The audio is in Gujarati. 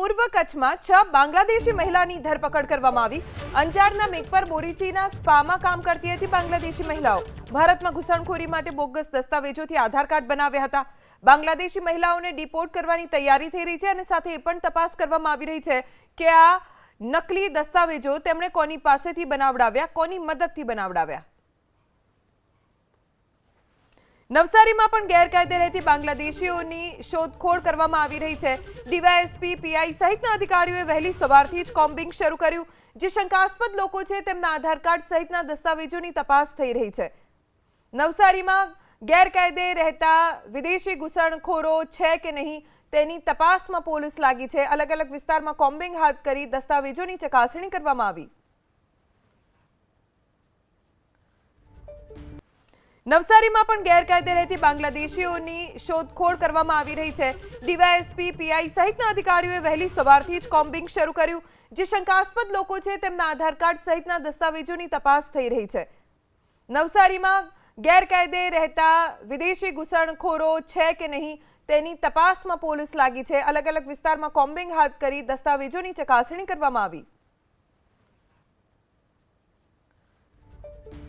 પૂર્વ કચ્છમાં છ બાંગ્લાદેશી મહિલાની ધરપકડ કરવામાં આવી. અંજારના મેઘપર બોરીચીના સ્પામાં કામ કરતી હતી બાંગ્લાદેશી મહિલાઓ. ભારતમાં ઘૂસણખોરી માટે બોગસ દસ્તાવેજોથી આધાર કાર્ડ બનાવ્યા હતા. બાંગ્લાદેશી મહિલાઓને ડિપોર્ટ કરવાની તૈયારી થઈ રહી છે અને સાથે એ પણ તપાસ કરવામાં આવી રહી છે કે આ નકલી દસ્તાવેજો તેમણે કોની પાસેથી બનાવડાવ્યા, કોની મદદથી બનાવડાવ્યા. નવસારીમાં પણ ગેરકાયદે રહેતી બાંગ્લાદેશીઓની શોધખોળ કરવામાં આવી રહી છે. ડીવાયએસપી, પીઆઈ સહિતના અધિકારીઓએ વહેલી સવારથી જ કોમ્બિંગ શરૂ કર્યું, જે શંકાસ્પદ લોકો છે તેમના આધાર કાર્ડ સહિતના દસ્તાવેજોની તપાસ થઈ રહી છે. નવસારીમાં ગેરકાયદે રહેતા વિદેશી ઘૂસણખોરો છે કે નહીં તેની તપાસમાં પોલીસ લાગી છે. અલગ અલગ વિસ્તારમાં કોમ્બિંગ હાથ કરી દસ્તાવેજોની ચકાસણી કરવામાં આવી. નવસારીમાં પણ ગેરકાયદે રહેતી બાંગ્લાદેશીઓની શોધખોળ કરવામાં આવી રહી છે. ડીવાયએસપી, પીઆઈ સહિતના અધિકારીઓએ વહેલી સવારથી જ કોમ્બિંગ શરૂ કર્યું, જે શંકાસ્પદ લોકો છે તેમના આધાર કાર્ડ સહિતના દસ્તાવેજોની તપાસ થઈ રહી છે. નવસારીમાં ગેરકાયદે રહેતા વિદેશી ઘૂસણખોરો છે કે નહીં તેની તપાસમાં પોલીસ લાગી છે. અલગ અલગ વિસ્તારમાં કોમ્બિંગ હાથ કરી દસ્તાવેજોની ચકાસણી કરવામાં આવી.